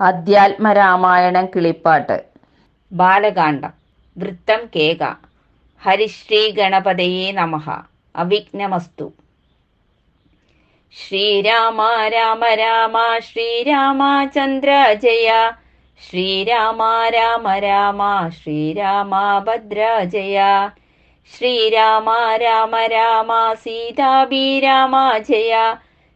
അധ്യാത്മരാമായണം കിളിപ്പാട്ട്. ബാലകാണ്ഡം വൃത്തം കേക. ഹരിശ്രീ ഗണപതയെ നമഃ. അവിഘ്നമസ്തു. ശ്രീരാമ രാമ രാമ ശ്രീരാമചന്ദ്ര ജയ. ശ്രീരാമ രാമ രാമ ശ്രീരാമ ഭദ്ര ജയ. ശ്രീരാമ രാമ രാമ സീതാബി രാമ ജയ.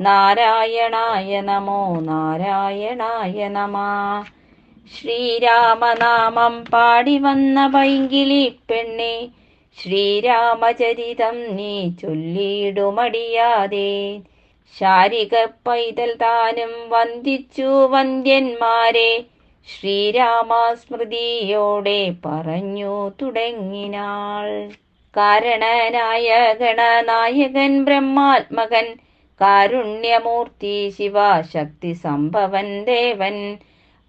നാരായണായ നമോ നാരായണായ നമ. ശ്രീരാമനാമം പാടി വന്ന പൈങ്കിളി പെണ്ണെ ശ്രീരാമചരിതം നീ ചൊല്ലിയിടുമടിയാതെ. ശാരിക പൈതൽ താനും വന്ദിച്ചു വന്ദ്യന്മാരെ ശ്രീരാമസ്മൃതിയോടെ പറഞ്ഞു തുടങ്ങിനാൾ. കാരണനായ ഗണനായകൻ ബ്രഹ്മാത്മകൻ കാരുണ്യമൂർത്തി ശിവശക്തി സംഭവൻ ദേവൻ.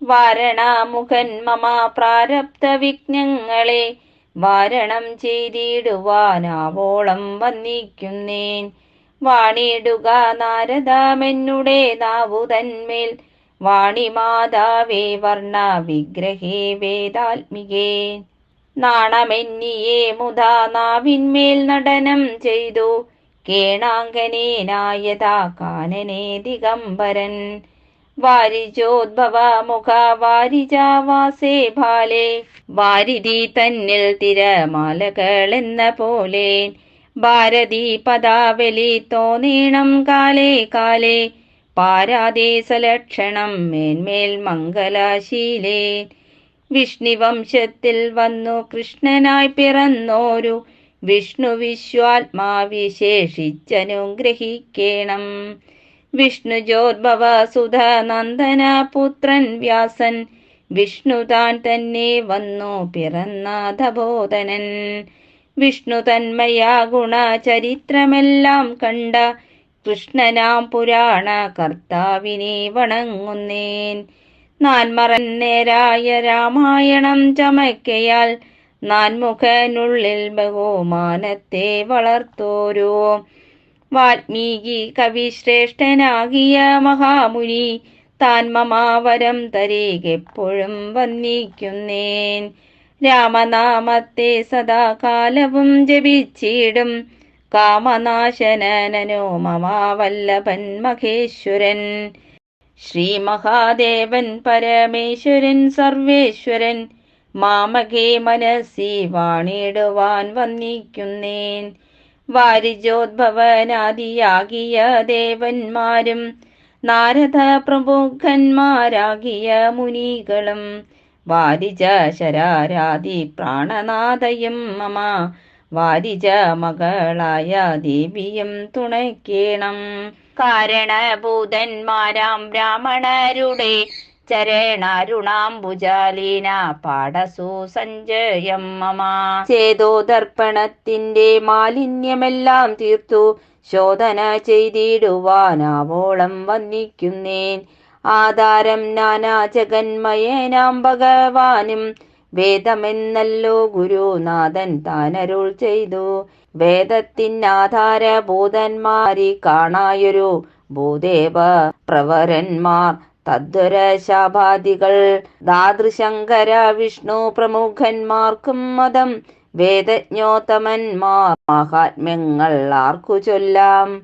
വാരണാമുഖൻ മമ പ്രാരബ്ധ വിഘ്നങ്ങളെ വാരണം ചെയ്തിടുവാനാവോളം വന്നിക്കുന്നേൻ വാണിടുക നാരദാമെന്നുടെ നാവുതന്മേൽ വാണിമാതാവേ വർണ വിഗ്രഹേ വേദാത്മികേ നാണമെന്നിയെ മുതാ നാവിന്മേൽ നടനം ചെയ്തു കേണാങ്കനേനായതാ കാനനേ ദിഗംബരൻ വാരിജോദ്ഭവ മുഖ വാരിജാവാസേ ഭാലേ വാരിധി തന്നിൽ തിരമാലകളെന്ന പോലെ. ഭാരതി പദാവലി തോന്നീണം കാലേ കാലേ. പാരാദേശലക്ഷണം മേന്മേൽ മംഗലാശീലേ. വിഷ്ണുവംശത്തിൽ വന്നു കൃഷ്ണനായി പിറന്നോരു വിഷ്ണു വിശ്വാത്മാവിശേഷിച്ചനുഗ്രഹിക്കേണം വിഷ്ണു ജോദ്ഭവ സുധ നന്ദന പുത്രൻ വ്യാസൻ വിഷ്ണു താൻ തന്നെ വന്നു പിറന്നാഥബോധനൻ. വിഷ്ണു തന്മയാ ഗുണ ചരിത്രമെല്ലാം കണ്ട കൃഷ്ണനാം പുരാണ കർത്താവിനെ വണങ്ങുന്നേൻ. നാൻമറന്നേരായ രാമായണം ചമയ്ക്കയാൽ നാൻമുഖനുള്ളിൽ ബഹുമാനത്തെ വളർത്തോരോ. വാൽമീകി കവിശ്രേഷ്ഠനാകിയ മഹാമുനി താൻ മമാവരം തരികെപ്പോഴും വന്നിക്കുന്നേൻ രാമനാമത്തെ സദാകാലവും ജപിച്ചിടും. കാമനാശനനോ മമാവല്ലഭൻ മഹേശ്വരൻ. ശ്രീ മഹാദേവൻ പരമേശ്വരൻ സർവേശ്വരൻ. മാമകേ മനസ്സി വാണിടുവാൻ വന്നിക്കുന്നേൻ. വാരിജോദ്ഭവനാദിയാകിയ ദേവന്മാരും നാരദ പ്രമുഖന്മാരാകിയ മുനികളും വാരിജ ശരാരാദി പ്രാണനാഥയും മമ വാരിജ മകളായ ദേവിയും തുണയ്ക്കേണം. കാരണഭൂതന്മാരാം ബ്രാഹ്മണരുടെ ചരണാരുണാംബുജാലീന പാടസൂ സഞ്ജയം മമ. ചേതോ ദർപ്പണത്തിന്റെ മാലിന്യമെല്ലാം തീർത്തു. ശോധന ചെയ്തിടുവാനാവോളം വന്നിക്കുന്നേൻ. ആധാരം നാനാ ജഗന്മയനാം ഭഗവാനും. വേദമെന്നല്ലോ ഗുരുനാഥൻ താനരുൾ ചെയ്തു. വേദത്തിൻ ആധാര വേദത്തിനാധാരഭൂതന്മാരി കാണായൊരു ഭൂദേവ പ്രവരന്മാർ. തദ്വര ശാപാദികൾ ദാതൃശങ്കര വിഷ്ണു പ്രമുഖന്മാർക്കും മതം വേദജ്ഞോത്തമന്മാർ മഹാത്മ്യങ്ങൾ ആർക്കു ചൊല്ലാം?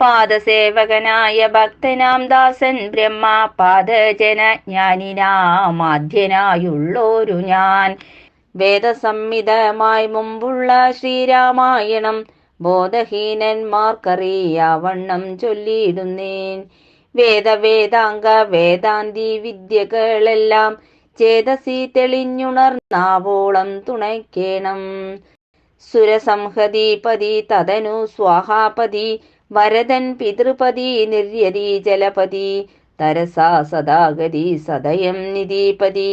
പാദസേവകനായ ഭക്തനാം ദാസൻ ബ്രഹ്മ പാദജന ജ്ഞാനിനാമാധ്യനായുള്ളോരു ഞാൻ. വേദസംഹിതമായി മുമ്പുള്ള ശ്രീരാമായണം ബോധഹീനന്മാർക്കറിയാവണ്ണം ചൊല്ലിയിടുന്നേൻ വേദവേദാംഗ വേദാന്തി വിദ്യകളെല്ലാം ചേതസി തെളിഞ്ഞുണർന്നാവോളം തുണയ്ക്കേണം. സുരസംഹതിപതി തതനു സ്വാഹാപതി വരദൻ പിതൃപതി നിർയതി ജലപതി തരസാ സദാഗതി സദയം നിധിപതി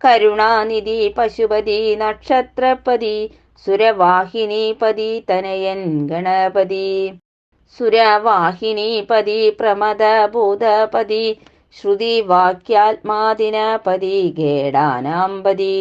കരുണാനിധി പശുപതി നക്ഷത്രപതി സുരവാഹിനിപതി തനയൻ ഗണപതി സുരവാഹിനീപതി പ്രമദഭൂതപതി ശ്രുതി വാക്യാത്മാദിനപതി ഗേടാനാമ്പതി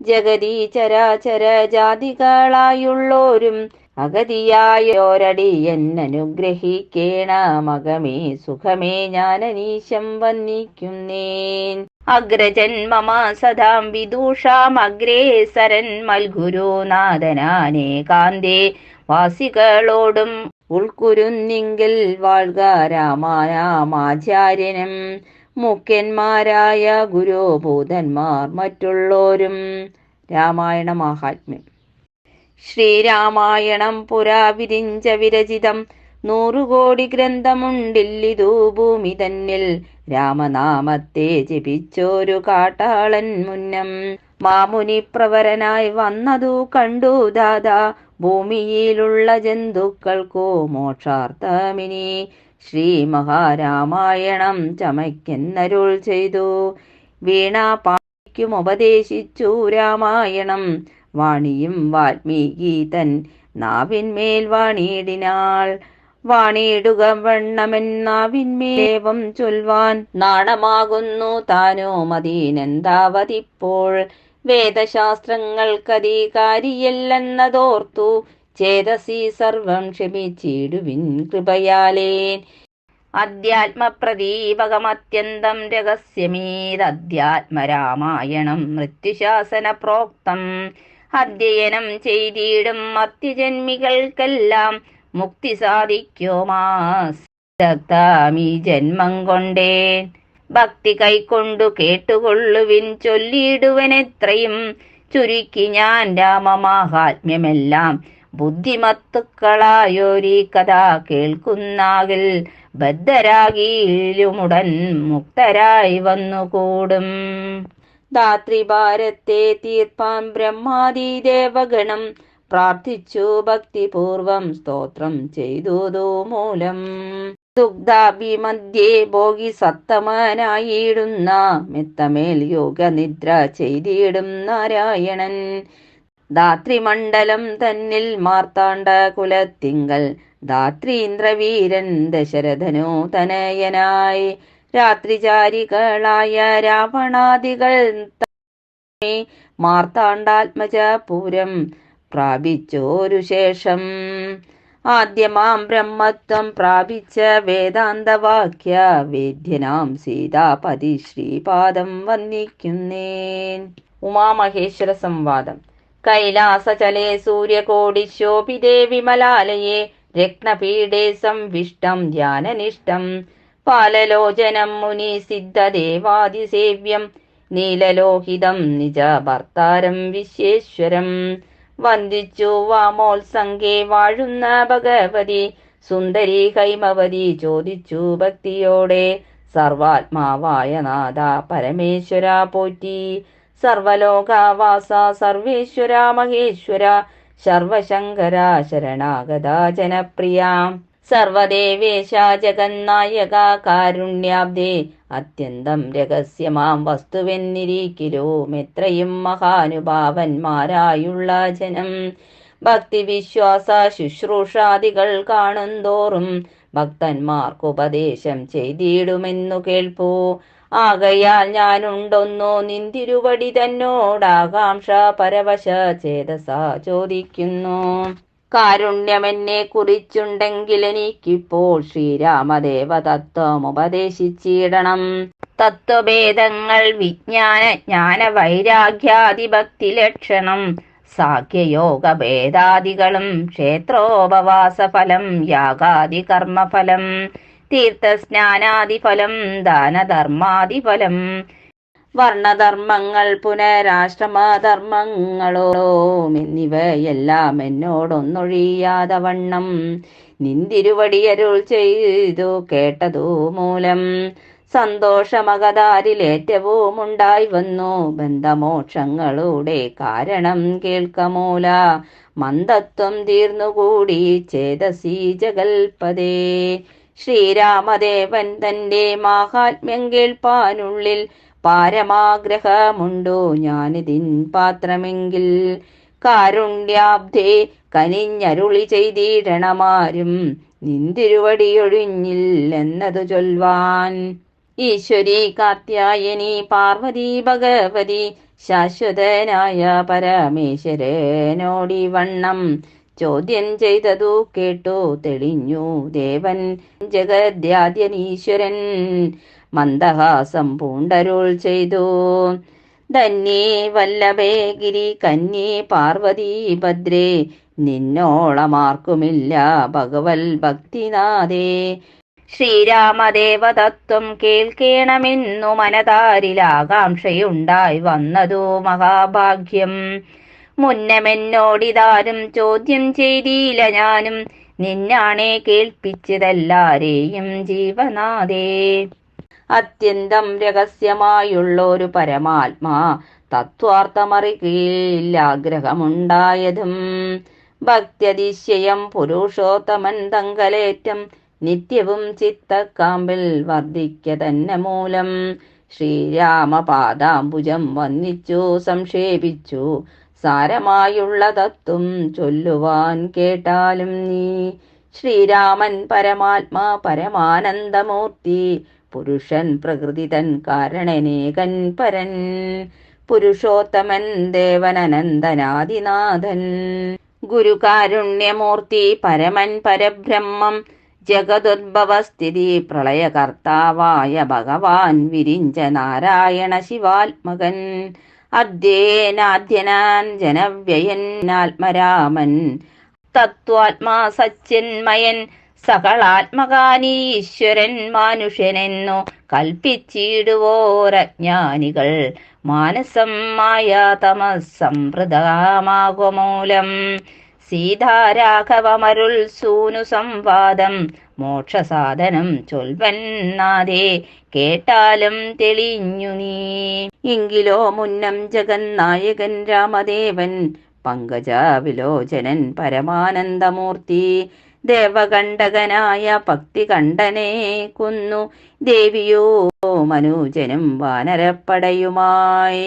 ജഗതി ചരാചര ജാതികളായുള്ളോരും അഗതിയായോരടി എന്നനുഗ്രഹിക്കേണ മകമേ സുഖമേ ഞാനനീശം വന്നിക്കുന്നേൻ അഗ്രജന്മമ സദാം വിദൂഷാമഗ്രേ സരൻ മൽഗുരുനാഥനാനേ കാന്തേ വാസികളോടും ഉൾക്കുരുന്നിങ്കിൽ വാഴ്ക രാമാരാമാചാര്യനും മുഖ്യന്മാരായ ഗുരുഭൂതന്മാർ മറ്റുള്ളോരും. രാമായണ മാഹാത്മ്യം ശ്രീരാമായണം പുരാ വിരിഞ്ച വിരചിതം. നൂറുകോടി ഗ്രന്ഥമുണ്ടില്ലിതു ഭൂമി തന്നിൽ രാമനാമത്തെ ജപിച്ചോരു കാട്ടാളൻ മുന്നം. മാമുനി പ്രവരനായി വന്നതു കണ്ടു ദാദാ. ഭൂമിയിലുള്ള ജന്തുക്കൾക്കോ മോക്ഷാർത്ഥമിനി ശ്രീ മഹാരാമായണം ചമയ്ക്കെന്നരുൾ ചെയ്തു. വീണ പാണിക്കും ഉപദേശിച്ചു രാമായണം. വാണിയും വാൽമീകി തൻ നാവിന്മേൽ വാണിയിടിനാൾ. വാണിയിടുക വണ്ണമെന്നാവിന്മേലേവം ചൊൽവാൻ. നാണമാകുന്നു താനോ മദീനെന്താവതിപ്പോൾ വേദശാസ്ത്രങ്ങൾക്കധികാരിയല്ലെന്നതോർത്തു ചേതസി സർവം ക്ഷമിച്ചിടുവിൻ കൃപയാലേൻ അധ്യാത്മപ്രദീപകമത്യന്തം രഹസ്യമേതധ്യാത്മരാമായണം മൃത്യുശാസന പ്രോക്തം അധ്യയനം ചെയ്തിടും മർത്യജന്മികൾക്കെല്ലാം മുക്തി സാധിക്കുമാസ്തമീ ജന്മം കൊണ്ടേ ഭക്തി കൈക്കൊണ്ടു കേട്ടുകൊള്ളുവിൻ ചൊല്ലിയിടുവനെത്രയും ചുരുക്കി ഞാൻ രാമമാഹാത്മ്യമെല്ലാം ബുദ്ധിമത്തുക്കളായോരീ കഥ കേൾക്കുന്നാകിൽ ബദ്ധരാകിയിലുമുടൻ മുക്തരായി വന്നുകൂടും. ധാത്രിഭാരത്തെ തീർപ്പാൻ ബ്രഹ്മാദി ദേവഗണം പ്രാർത്ഥിച്ചു ഭക്തിപൂർവം സ്തോത്രം ചെയ്തു മൂലം. ദുഗ്ധാഭിമധ്യേ ഭോഗി സത്തമാനായിടുന്ന മെത്തമേൽ യോഗനിദ്ര ചെയ്തിടും നാരായണൻ. ധാത്രിമണ്ഡലം തന്നിൽ മാർത്താണ്ഡ കുലത്തിങ്കൽ. ധാത്രീന്ദ്രവീരൻ ദശരഥനോ തനയനായി രാത്രിചാരികളായ രാവണാദികൾ മാർത്താണ്ഡാത്മജപൂരം പ്രാപിച്ചോരു ശേഷം ആദ്യമാം ബ്രഹ്മത്വം പ്രാപിച്ച വേദാന്തവാക്യ വേദ്യനാം സീതാപതി ശ്രീപാദം വന്ദിക്കുന്നേൻ. ഉമാമഹേശ്വര സംവാദം. കൈലാസചലേ സൂര്യകോടിശോഭിതേ വിമലാലയേ രത്നപീഠേ സംവിഷ്ടം ധ്യാനനിഷ്ടം പാലലോചനം മുനി സിദ്ധദേവാദിസേവ്യം നീലലോഹിതം നിജ ഭർത്താരം വിശ്വേശ്വരം. വന്ദിച്ചു വാമോത്സംഗേ വാഴുന്ന ഭഗവതി. സുന്ദരി ഹൈമവതി ചോദിച്ചു ഭക്തിയോടെ സർവാത്മാവായ നാഥ പരമേശ്വര പോറ്റി. സർവലോകാവാസ സർവേശ്വര മഹേശ്വര സർവശങ്കര ശരണാഗത ജനപ്രിയ. സർവദേവേശ ജഗന്നായക കാരുണ്യാബ്ദേ. അത്യന്തം രഹസ്യമാം വസ്തുവെന്നിരിക്കലോ? എത്രയും മഹാനുഭാവന്മാരായുള്ള ജനം. ഭക്തി വിശ്വാസ ശുശ്രൂഷാദികൾ കാണുന്തോറും ഭക്തന്മാർക്കുപദേശം ചെയ്തിടുമെന്നു കേൾപ്പൂ. ആകയാൽ ഞാനുണ്ടൊന്നോ നിന്തിരുവടി തന്നോടാകാംക്ഷ പരവശ ചേതസ ചോദിക്കുന്നു. കാരുണ്യമെന്നെ കുറിച്ചുണ്ടെങ്കിൽ എനിക്കിപ്പോൾ ശ്രീരാമദേവ തത്വം ഉപദേശിച്ചിടണം തത്വഭേദങ്ങൾ വിജ്ഞാന ജ്ഞാന വൈരാഗ്യാദി ഭക്തി ലക്ഷണം സാഖ്യയോഗ ഭേദാദികളും ക്ഷേത്രോപവാസ ഫലം യാഗാദി കർമ്മഫലം തീർത്ഥസ്നാനാദിഫലം ദാനധർമാദിഫലം വർണധർമ്മങ്ങൾ പുനരാശ്രമധർമ്മങ്ങളോ എന്നിവയെല്ലാം എന്നോടൊന്നൊഴിയാതെ വണ്ണം നിന്തിരുവടിയരുൾ ചെയ്തു കേട്ടതു മൂലം സന്തോഷമകതാരിലേറ്റവും ഉണ്ടായി വന്നു. ബന്ധമോക്ഷങ്ങളുടെ കാരണം കേൾക്കമൂല. മന്ദത്വം തീർന്നുകൂടി ചേതസി ജഗൽപദേ ശ്രീരാമദേവൻ തന്റെ മാഹാത്മ്യം കേൾപ്പാനുള്ളിൽ പാരമാഗ്രഹമുണ്ടോ. ഞാനിതിൻ പാത്രമെങ്കിൽ കാരുണ്യാബ്ധേ കനിഞ്ഞരുളി ചെയ്തിടണമാരും. നിന്തിരുവടിയൊഴിഞ്ഞില്ലെന്നതു ചൊൽവാൻ. ഈശ്വരി കാത്യായനി പാർവതി ഭഗവതി ശാശ്വതനായ പരമേശ്വരനോടി വണ്ണം. ചോദ്യം ചെയ്തതു കേട്ടു തെളിഞ്ഞു ദേവൻ ജഗദ്യാദ്യനീശ്വരൻ. മന്ദഹാസം പൂണ്ടരുൾ ചെയ്തു. ധന്യേ വല്ലഭേ ഗിരി കന്യേ പാർവതി ഭദ്രേ നിന്നോളമാർക്കുമില്ല ഭഗവൽ ഭക്തിനാഥേ. ശ്രീരാമദേവതത്വം കേൾക്കേണമെന്നു മനതാരിൽ ആകാംക്ഷയുണ്ടായി വന്നതു മഹാഭാഗ്യം. മുന്നമെന്നോടിതാരും ചോദ്യം ചെയ്തില്ല ഞാനും നിന്നാണേ കേൾപ്പിച്ചതെല്ലാരെയും ജീവനാഥേ. അത്യന്തം രഹസ്യമായുള്ളൊരു പരമാത്മാ തത്വാർത്ഥമറികയിൽ ആഗ്രഹമുണ്ടായതും ഭക്തിയതിശയം പുരുഷോത്തമൻ തങ്കലേറ്റം നിത്യവും ചിത്തക്കാമ്പിൽ വർദ്ധിക്ക തന്നെ മൂലം ശ്രീരാമപാദാംബുജം വന്നിച്ചു സംക്ഷേപിച്ചു. സാരമായുള്ള തത്വം ചൊല്ലുവാൻ കേട്ടാലും നീ. ശ്രീരാമൻ പരമാത്മാ പരമാനന്ദമൂർത്തി പുരുഷൻ പ്രകൃതി തൻ കാരണനേകൻ പരൻ. പുരുഷോത്തമൻ ദേവനനന്ദനാദിനാഥൻ ഗുരുകാരുണ്യമൂർത്തി പരമൻ പരബ്രഹ്മം. ജഗതുദ്ഭവസ്ഥിതി പ്രളയകർത്താവായ ഭഗവാൻ വിരിഞ്ച നാരായണ ശിവാത്മകൻ. അദ്ധ്യേനാദ്യനാൻ ജനവ്യയൻ ആത്മരാമൻ. തത്വാത്മാ സച്ചിന്മയൻ. സകളാത്മകാനീശ്വരൻ മനുഷ്യനെന്നു കൽപ്പിച്ചിടുവോരജ്ഞാനികൾ. മാനസം മായ തമസംപ്രദമാകുമൂലം സീതാരാഘവമരുൾ സൂനു സംവാദം മോക്ഷസാധനം ചൊൽവന്നാതെ കേട്ടാലും തെളിഞ്ഞു നീ. എങ്കിലോ മുന്നം ജഗന്നായകൻ രാമദേവൻ പങ്കജവിലോചനൻ പരമാനന്ദമൂർത്തി. ദേവകണ്ഠകനായ ഭക്തികണ്ഠനെ കുന്നു. ദേവിയോ മനുജനും വാനരപ്പടയുമായി.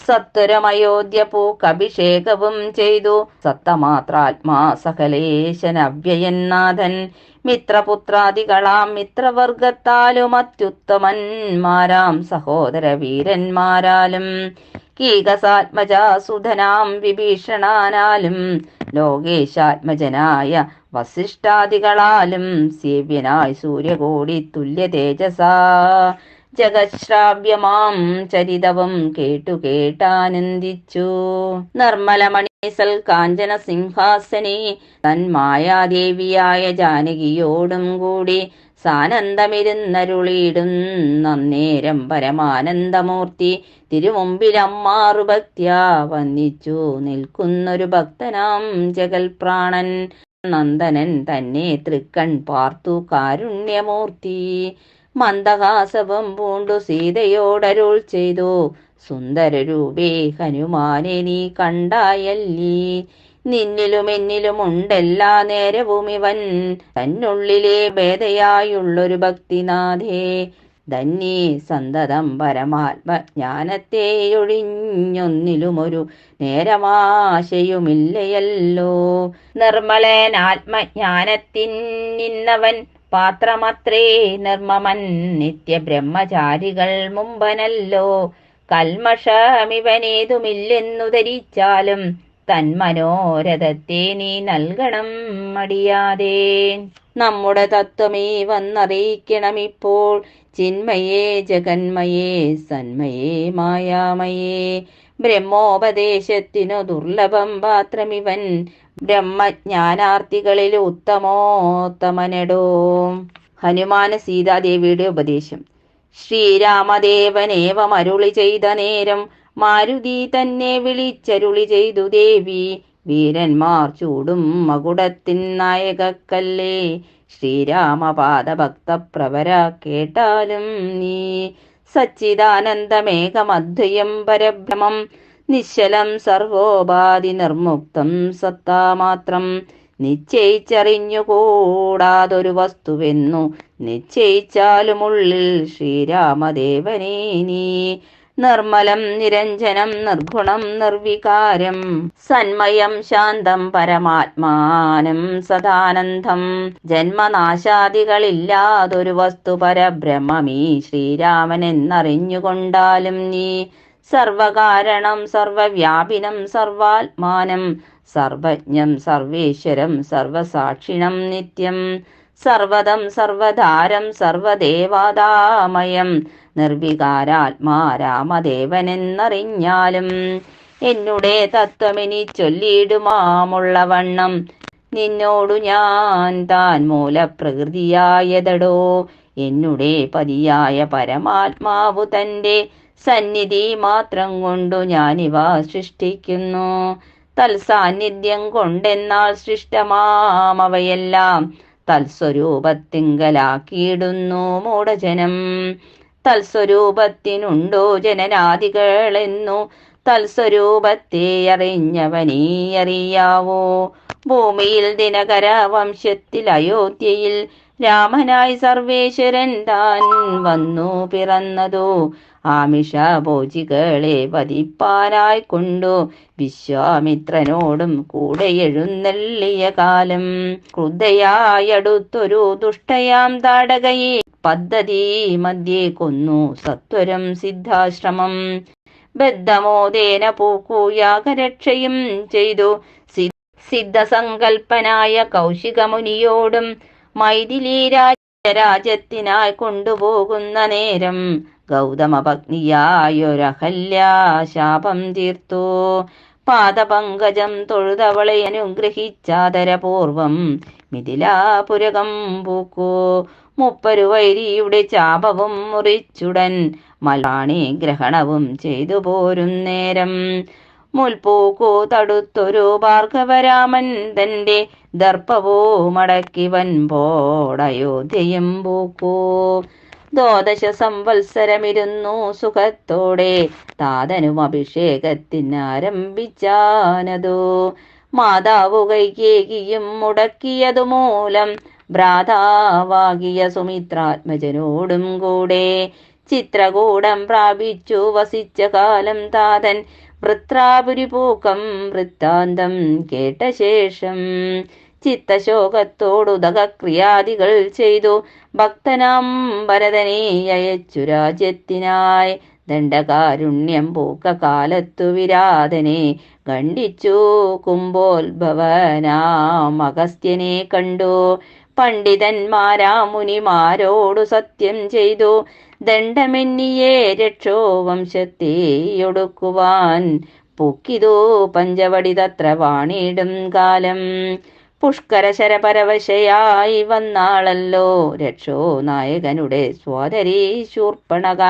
സത്വരമയോധ്യ പൂക്കഭിഷേകവും ചെയ്തു. സത്തമാത്രാത്മാ സകലേശൻ അവ്യയന്നാഥൻ. മിത്രപുത്രാദികളാം മിത്രവർഗത്താലും അത്യുത്തമന്മാരാം സഹോദര വീരന്മാരാലും കീകസാത്മജാസുധനാം വിഭീഷണാനാലും. ലോകേശാത്മജനായ വസിഷ്ഠാദികളാലും സേവ്യനായി സൂര്യകോടി തുല്യ തേജസാ. ജഗശ്രാവ്യമാം ചരിതവും കേട്ടു കേട്ടാനന്ദിച്ചു. നിർമ്മലമണിസൽ കാഞ്ചന സിംഹാസനെ തന്മായാദേവിയായ ജാനകിയോടും കൂടി സാനന്ദമിരുന്നരുളിയിടും നന്നേരം പരമാനന്ദമൂർത്തി തിരുമുമ്പിലമ്മാറു ഭക്തിയാ വന്നിച്ചു നിൽക്കുന്നൊരു ഭക്തനാം ജഗൽപ്രാണൻ. നന്ദനൻ തന്നെ തൃക്കൺ പാർത്തു കാരുണ്യമൂർത്തി. മന്ദഹാസവം പൂണ്ടു സീതയോടരുൾ ചെയ്തു. സുന്ദരരൂപേ ഹനുമാനെ നീ കണ്ടായല്ലീ. നിന്നിലും എന്നിലും ഉണ്ടെല്ലാ നേരവും ഇവൻ തന്നുള്ളിലെ ഭേദയായുള്ളൊരു ഭക്തിനാഥേ. ധന്യേ സന്തതം പരമാത്മജ്ഞാനത്തെയൊഴിഞ്ഞൊന്നിലുമൊരു നേരമാശയുമില്ലയല്ലോ. നിർമ്മലൻ ആത്മജ്ഞാനത്തിൻ നിന്നവൻ പാത്രമത്രേ നിർമ്മമൻ നിത്യബ്രഹ്മചാരികൾ മുമ്പനല്ലോ. കൽമഷമിവനേതുമില്ലെന്നു ധരിച്ചാലും തൻ മനോരഥത്തെ നീ നൽകണം മടിയാതെ. നമ്മുടെ തത്വമേ വന്നറിയിക്കണമിപ്പോൾ ചിന്മയേ ജഗന്മയേ സന്മയേ മായാമയേ. ബ്രഹ്മോപദേശത്തിനു ദുർലഭം പാത്രമിവൻ ബ്രഹ്മജ്ഞാനാർത്ഥികളിൽ ഉത്തമോത്തമനടോ. ഹനുമാന സീതാദേവിയുടെ ഉപദേശം. ശ്രീരാമദേവനേവ മരുളി ചെയ്ത നേരം മാരുതി തന്നെ വിളിച്ചരുളി ചെയ്തു ദേവി. വീരന്മാർ ചൂടും മകുടത്തിൻ നായകക്കല്ലേ. ശ്രീരാമപാദഭക്തപ്രവര കേട്ടാലും നീ സച്ചിദാനന്ദമേകമദ്വയം പരബ്രഹ്മം നിശ്ചലം സർവോപാധി നിർമുക്തം സത്താമാത്രം നിശ്ചയിച്ചറിഞ്ഞുകൂടാതൊരു വസ്തുവെന്നു നിശ്ചയിച്ചാലുമുള്ളിൽ ശ്രീരാമദേവനേ നീ നിർമ്മലം നിരഞ്ജനം നിർഗുണം നിർവികാരം സന്മയം ശാന്തം പരമാത്മാനം സദാനന്ദം. ജന്മനാശാദികളില്ലാതൊരു വസ്തു പരബ്രഹ്മമീ ശ്രീരാമൻ എന്നറിഞ്ഞുകൊണ്ടാലും നീ സർവകാരണം സർവവ്യാപിനം സർവാത്മാനം സർവജ്ഞം സർവേശ്വരം സർവസാക്ഷിണം നിത്യം. സർവദം സർവധാരം സർവദേവതാമയം നിർവികാരാത്മാ രാമദേവനെന്നറിഞ്ഞാലും എന്നുടെ തത്വമിനി ചൊല്ലിയിടുമാമുള്ളവണ്ണം. നിന്നോടു ഞാൻ താൻ മൂലപ്രകൃതിയായതടോ. എന്നുടെ പതിയായ പരമാത്മാവു തന്റെ സന്നിധി മാത്രം കൊണ്ടു ഞാനിവ സൃഷ്ടിക്കുന്നു. തൽസാന്നിധ്യം കൊണ്ടെന്നാൽ സൃഷ്ടമാമവയെല്ലാം തൽസ്വരൂപത്തിങ്കലാക്കിയിടുന്നു മൂടജനം തൽസ്വരൂപത്തിനുണ്ടോ ജനനാദികളെന്നു തൽസ്വരൂപത്തെ അറിഞ്ഞവനീ അറിയാവോ? ഭൂമിയിൽ ദിനകര വംശത്തിൽ അയോധ്യയിൽ രാമനായി സർവേശ്വരൻ താൻ വന്നു പിറന്നതോ? ആമിഷ ഭോജികളെ പതിപ്പാനായി കൊണ്ടു. വിശ്വാമിത്രനോടും കൂടെ എഴുന്നള്ളിയ കാലം ക്രുദ്ധയായടുത്തൊരു ദുഷ്ടയാം താടകയെ പദ്ധതി മധ്യേ കൊന്നു. സത്വരം സിദ്ധാശ്രമം ബദ്ധമോദേന പൂക്കൂ യാഗരക്ഷയും ചെയ്തു. സിദ്ധസങ്കൽപ്പനായ കൗശികമുനിയോടും മൈഥിലി രാജരാജ്യത്തിനായി കൊണ്ടുപോകുന്ന നേരം ഗൗതമഭഗ്നിയായൊരഹല്യ ശാപം തീർത്തു. പാദപങ്കജം തൊഴുതവളെ അനുഗ്രഹിച്ചാദരപൂർവം മിഥിലാപുരകം പൂക്കു. മുപ്പരു വൈരിയുടെ ചാപവും മുറിച്ചുടൻ മലാണി ഗ്രഹണവും ചെയ്തു പോരും നേരം. മുൽപൂക്കു തടുത്തൊരു ഭാർഗവരാമൻ തന്റെ ദർപ്പവോ മടക്കിവൻ പോടയോധ്യയും പൂക്കൂ. ദ്വാദശ സംവത്സരമിരുന്നു സുഖത്തോടെ. താതനും അഭിഷേകത്തിനാരംഭിച്ചാനതു. മാതാവു കൈകേകിയും മുടക്കിയതു മൂലം ഭ്രാതാവാകിയ സുമിത്രാത്മജനോടും കൂടെ ചിത്രകൂടം പ്രാപിച്ചു വസിച്ച കാലം താതൻ വൃത്രാപുരിപൂക്കം വൃത്താന്തം കേട്ട ശേഷം ചിത്തശോകത്തോടുദക ക്രിയാദികൾ ചെയ്തു. ഭക്തനാം ഭരതനെ അയച്ചു രാജ്യത്തിനായി. ദണ്ഡകാരുണ്യം പൂക്ക കാലത്തു വിരാതനെ ഖണ്ഡിച്ചു. കുംഭോത്ഭവനാം അഗസ്ത്യനെ കണ്ടു. പണ്ഡിതന്മാരാ മുനിമാരോടു സത്യം ചെയ്തു. ദണ്ഡമെന്നിയെ രക്ഷോ വംശത്തെ ഒടുക്കുവാൻ പൊക്കിതോ. പഞ്ചവടി തത്ര വാണിടും കാലം. പുഷ്കര ശരപരവശയായി വന്നാളല്ലോ. രക്ഷോ നായകനുടെ സ്വാതരി ശൂർപ്പണക.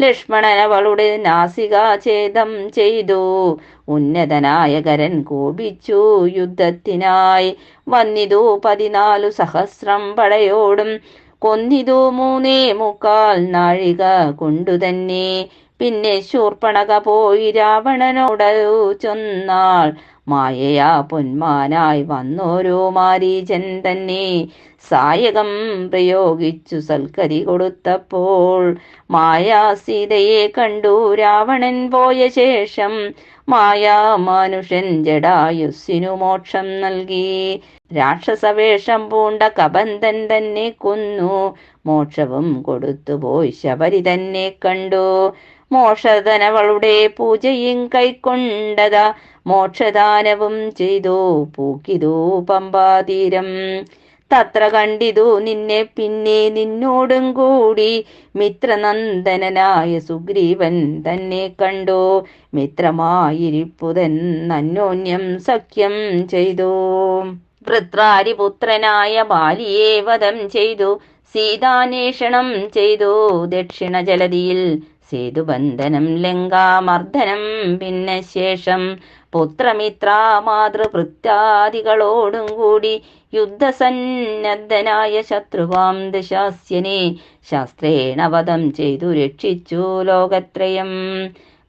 ലക്ഷ്മണൻ അവളുടെ നാസിക ഛേദം ചെയ്തു. ഉന്നതനായകരൻ കോപിച്ചു യുദ്ധത്തിനായി. വന്നിതു പതിനാലു സഹസ്രം പടയോടും. കൊന്നിതു മൂന്നേ മുക്കാൽ നാഴിക കൊണ്ടുതന്നെ. പിന്നെ ശൂർപ്പണക പോയി രാവണനോടു ചൊന്നാൾ. മായയാ പൊന്മാനായി വന്നോരോ മാരീചൻ തന്നെ. സായകം പ്രയോഗിച്ചു സൽക്കരി കൊടുത്തപ്പോൾ മായാ സീതയെ കണ്ടു. രാവണൻ പോയ ശേഷം മായാ മനുഷ്യൻ ജഡായുസ്സിനു മോക്ഷം നൽകി. രാക്ഷസവേഷം പൂണ്ട കബന്ധൻ തന്നെ കൊന്നു. മോക്ഷവും കൊടുത്തുപോയി ശബരി തന്നെ കണ്ടു. മോഷധനവളുടെ പൂജയും കൈക്കൊണ്ടത മോക്ഷദാനവും ചെയ്തു. പൂക്കിതു പമ്പാതീരം. തത്ര കണ്ടിതു നിന്നെ പിന്നെ നിന്നോടും കൂടി. മിത്രനന്ദനായ സുഗ്രീവൻ തന്നെ കണ്ടു. മിത്രമായിരിപ്പുതൻ അന്യോന്യം സഖ്യം ചെയ്തു. വൃത്രാരിപുത്രനായ ബാലിയെ വധം ചെയ്തു. സീതാന്വേഷണം ചെയ്തു. ദക്ഷിണ ജലതിയിൽ സേതുബന്ധനം ലങ്കാമർദ്ദനം പിന്നെ ശേഷം പുത്രമിത്ര മാതൃഭൃത്യാദികളോടും കൂടി യുദ്ധസന്നദ്ധനായ ശത്രുവാം ദശാസ്യനെ ശാസ്ത്രേണ വധം ചെയ്തു രക്ഷിച്ചു ലോകത്രയം.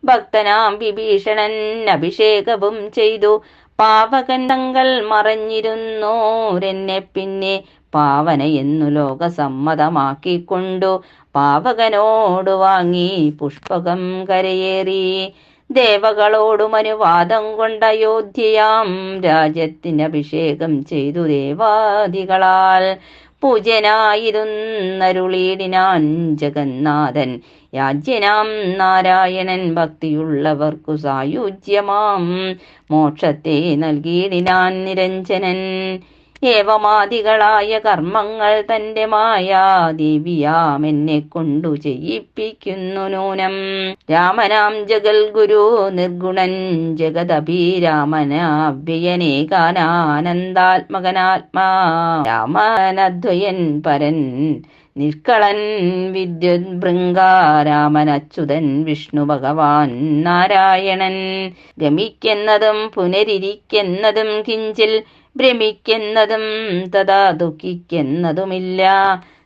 ഭക്തനാം വിഭീഷണൻ അഭിഷേകവും ചെയ്തു. പാപകണ്ഠങ്ങൾ മറഞ്ഞിരുന്നോരെന്നെ പിന്നെ പാവന എന്നു ലോക സമ്മതമാക്കിക്കൊണ്ടു പാവകനോടു വാങ്ങി പുഷ്പകം കരയേറി. ദേവകളോടും അനുവാദം കൊണ്ട അയോധ്യയാം രാജ്യത്തിന് അഭിഷേകം ചെയ്തു ദേവാദികളാൽ. പൂജനായിരുന്നരുളീടിനാൻ ജഗന്നാഥൻ യാജ്യനാം നാരായണൻ ഭക്തിയുള്ളവർക്കു സായുജ്യമാം. മോക്ഷത്തെ നൽകിയിടിനാൻ നിരഞ്ജനൻ. ഏവമാദികളായ കർമ്മങ്ങൾ തന്റെ മായാദേവിയാം എന്നെ കൊണ്ടു ചെയ്യിപ്പിക്കുന്നു നൂനം. രാമനാം ജഗൽ ഗുരു നിർഗുണൻ ജഗദഭിരാമനാഭ്യയനേകാനാനന്ദാത്മകനാത്മാ രാമനദ്വയൻ പരൻ നിഷ്കളൻ വിദ്യുത് ബൃങ്കാരാമനച്യുതൻ വിഷ്ണു ഭഗവാൻ നാരായണൻ. ഗമിക്കുന്നതും പുനരിരിക്കുന്നതും കിഞ്ചിൽ ഭ്രമിക്കുന്നതും തഥാ ദുഃഖിക്കുന്നതുമില്ല.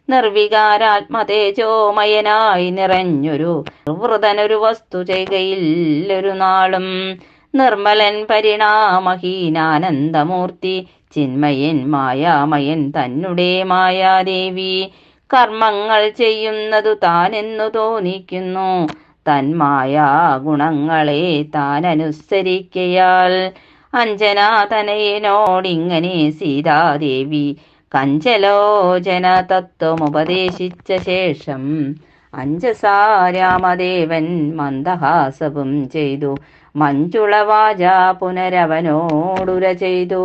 നിർവികാരാത്മതേജോമയനായി നിറഞ്ഞൊരു വൃതനൊരു വസ്തു ചെയ്കയില്ലൊരു നാളും. നിർമ്മലൻ പരിണാമഹീനാനന്ദമൂർത്തി ചിന്മയൻ മായാമയൻ തന്നെ മായാദേവി. കർമ്മങ്ങൾ ചെയ്യുന്നതു താനെന്നു തോന്നിക്കുന്നു. തന്മായാ ഗുണങ്ങളെ താൻ അനുസരിക്കയാൽ അഞ്ജനാതനയനോടിങ്ങനെ സീതാദേവി കഞ്ചലോചന തത്വമുപദേശിച്ച ശേഷം അഞ്ജസാ രാമദേവൻ മന്ദഹാസവും ചെയ്തു. മഞ്ജുളവാച പുനരവനോടുര ചെയ്തു.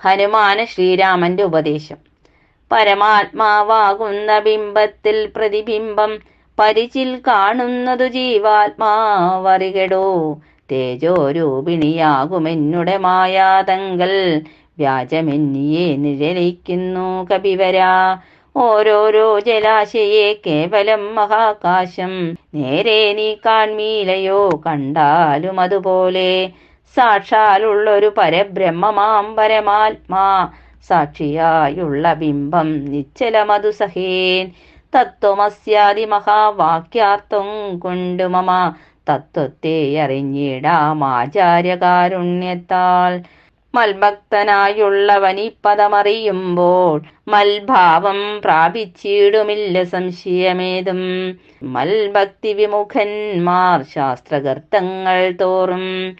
ഹനുമാന് ശ്രീരാമന്റെ ഉപദേശം. പരമാത്മാവാകുന്ന ബിംബത്തിൽ പ്രതിബിംബം പരിചിൽ കാണുന്നതു ജീവാത്മാവറികടോ. തേജോരൂപിണിയാകുമെന്നുടെ മായാതങ്കൽ. വ്യാജമെന്നിയെ നിഴലിക്കുന്നു കപിവര. ഓരോരോ ജലാശയെ കേവലം മഹാകാശം. നേരെ നീ കാൺമീലയോ കണ്ടാലും അതുപോലെ സാക്ഷാലുള്ളൊരു പരബ്രഹ്മമാം പരമാത്മാ സാക്ഷിയായുള്ള ബിംബം നിശ്ചലമതു സഹേൻ. തത്വമസ്യാദി മഹാവാക്യാർത്ഥം കൊണ്ടു മമ. തത്വത്തെ അറിഞ്ഞിടാം ആചാര്യകാരുണ്യത്താൽ. മൽഭക്തനായുള്ളവൻ ഈ പദമറിയുമ്പോൾ മൽഭാവം പ്രാപിച്ചിടുമില്ല സംശയമേതും. മൽഭക്തി വിമുഖന്മാർ ശാസ്ത്രകർത്തങ്ങൾ തോറും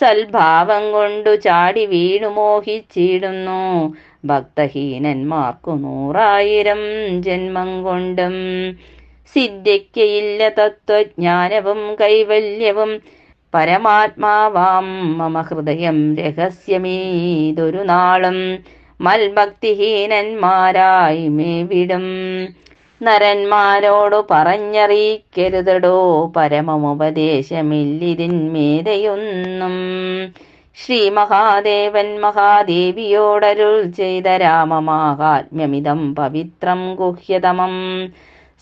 സൽഭാവം കൊണ്ടു ചാടി വീണു മോഹിച്ചിടുന്നു. ഭക്തഹീനന്മാർക്കു നൂറായിരം ജന്മം കൊണ്ടും സിദ്ധിക്കയില്ല തത്വജ്ഞാനവും കൈവല്യവും പരമാത്മാവാം മമ ഹൃദയം രഹസ്യമീതൊരു നാളും മൽഭക്തിഹീനന്മാരായി മേ വിടും നരന്മാരോടു പറഞ്ഞറിയിക്കരുതടോ പരമമുപദേശമില്ലിതിന്മേതയൊന്നും ശ്രീ മഹാദേവൻ മഹാദേവിയോടരുൾ ചെയ്ത രാമമാഹാത്മ്യമിതം പവിത്രം ഗുഹ്യതമം.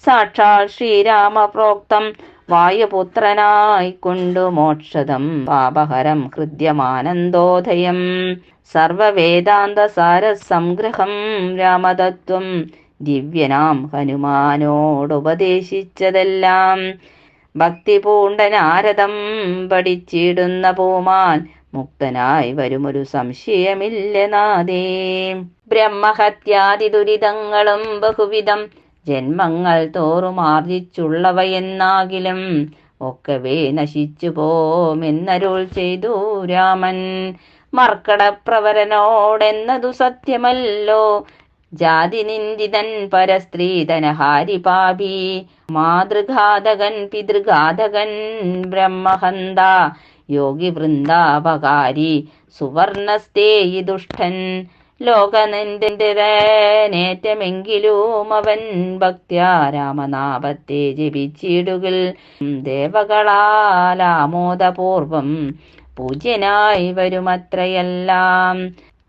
സാക്ഷാൽ ശ്രീരാമ പ്രോക്തം വായുപുത്രനായി കൊണ്ടു മോക്ഷതം പാപഹരം ഹൃദ്യമാനന്ദോദയം. സർവവേദാന്ത സാരസംഗ്രഹം രാമതത്വം ദിവ്യനാം ഹനുമാനോടുപദേശിച്ചതെല്ലാം. ഭക്തി പൂണ്ട നാരദം പഠിച്ചിടുന്ന പൂമാൻ മുക്തനായി വരുമൊരു സംശയമില്ല നാദേ ബ്രഹ്മഹത്യാദി ദുരിതങ്ങളും ബഹുവിധം ജന്മങ്ങൾ തോറും ആർജിച്ചുള്ളവയെന്നാകിലും ഒക്കവേ നശിച്ചു പോമെന്നരുൾ ചെയ്തു രാമൻ. മർക്കടപ്രവരനോടെന്നതു സത്യമല്ലോ. ജാതി നിന്ദിതൻ പരസ്ത്രീധനഹാരി പാപി. മാതൃഘാതകൻ പിതൃഘാതകൻ ബ്രഹ്മഹന്ത. യോഗി വൃന്ദാപകാരി സുവർണസ്തേയി ദുഷ്ടൻ. ലോകനന്ദനേറ്റമെങ്കിലും അവൻ ഭക്ത്യാ രാമനാമത്തെ ജപിച്ചിടുകിൽ. ദേവകളാലാമോദപൂർവം പൂജ്യനായി വരുമത്രയെല്ലാം.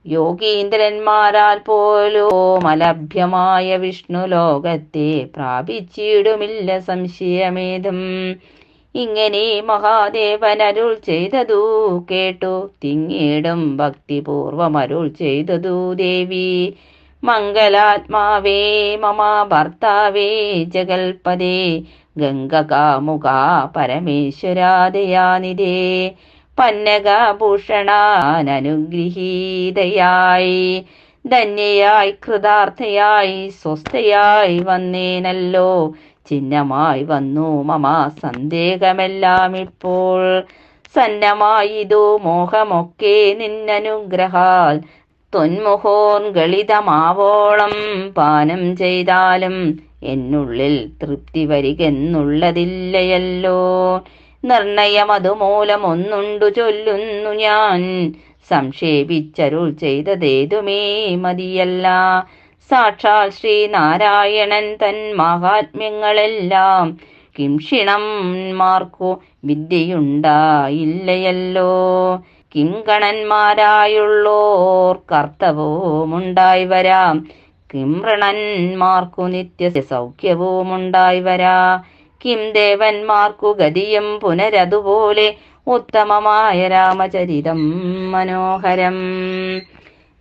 യോഗീന്ദ്രന്മാരാൽ പോലും അലഭ്യമായ വിഷ്ണു ലോകത്തെ പ്രാപിച്ചിടുമില്ല സംശയമേതും. ഇങ്ങനെ മഹാദേവൻ അരുൾ ചെയ്തതു കേട്ടു. തിങ്ങീടും ഭക്തിപൂർവം അരുൾ ചെയ്തതു ദേവി. മംഗലാത്മാവേ മമ ഭർത്താവേ ജഗൽപദേ ഗംഗകാമുക പരമേശ്വരാദയാനിതേ പന്നകഭൂഷണാനനുഗ്രഹീതയായി ധന്യയായി കൃതാർത്ഥയായി സ്വസ്ഥയായി വന്നേനല്ലോ. ചിഹ്നമായി വന്നു. മമ സന്ദേഹമെല്ലാം ഇപ്പോൾ സന്നമായിതു മോഹമൊക്കെ നിന്നനുഗ്രഹാൽ. തൊന്മുഖോൻഗളിതമാവോളം പാനം ചെയ്താലും എന്നുള്ളിൽ തൃപ്തി വരികെന്നുള്ളതില്ലയല്ലോ. നിർണയം അതുമൂലം ഒന്നുണ്ടു ചൊല്ലുന്നു ഞാൻ. സംക്ഷേപിച്ചരുൾ ചെയ്തതേതുമേ മതിയല്ല. സാക്ഷാൽ ശ്രീനാരായണൻ തൻ മഹാത്മ്യങ്ങളെല്ലാം കിംഷിണന്മാർക്കു വിദ്യയുണ്ടായില്ലയല്ലോ. കിങ്കണന്മാരായുള്ളോർ കർത്തവുമുണ്ടായി വരാം. കിംവൃണന്മാർക്കു നിത്യ സൗഖ്യവുമുണ്ടായി വരാ. കിം ദേവന്മാർക്കു ഗതിയും പുനരതുപോലെ ഉത്തമമായ രാമചരിതം മനോഹരം.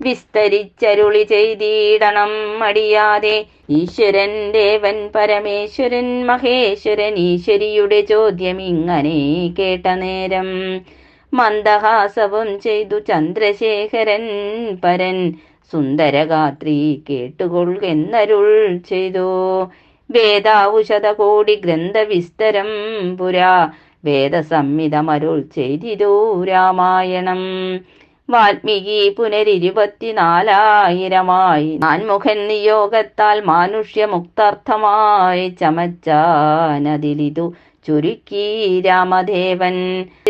വിസ്തരിച്ചരുളി ചെയ്തിടണം മടിയാതെ. ഈശ്വരൻ ദേവൻ പരമേശ്വരൻ മഹേശ്വരൻ ഈശ്വരിയുടെ ചോദ്യം ഇങ്ങനെ കേട്ട നേരം മന്ദഹാസവും ചെയ്തു ചന്ദ്രശേഖരൻ പരൻ. സുന്ദരഗാത്രി കേട്ടുകൊള്ളുകെന്നരുൾ ചെയ്തു. വേദാവുഷത കോടി ഗ്രന്ഥവിസ്തരം പുരാ. വേദസംഹിതമരുൾ ചെയ്തിരു രാമായണം. വാൽമീകി പുനരിരുപത്തിനാലായിരമായി. നാൻമുഖൻ നിയോഗത്താൽ മാനുഷ്യമുക്താർത്ഥമായി ചമച്ചാനതിലിതു ചുരുക്കി രാമദേവൻ.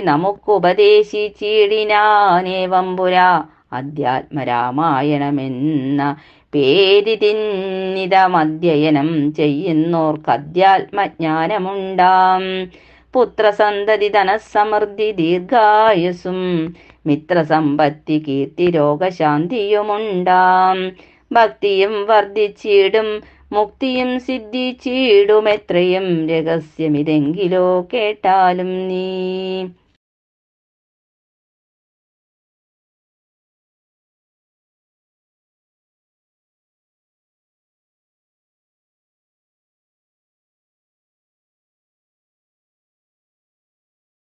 നമുക്കുപദേശിച്ചിടിനാനേവം പുരാ അധ്യാത്മരാമായണമെന്ന പേരിതിന്നിതമധ്യയനം ചെയ്യുന്നോർക്ക് അധ്യാത്മജ്ഞാനമുണ്ടാം പുത്രസന്തതി ധനസമൃദ്ധി ദീർഘായുസും മിത്രസമ്പത്തി കീർത്തി രോഗശാന്തിയുമുണ്ടാം ഭക്തിയും വർദ്ധിച്ചിടും മുക്തിയും സിദ്ധിച്ചിടും എത്രയും രഹസ്യമിതെങ്കിലോ കേട്ടാലും നീ.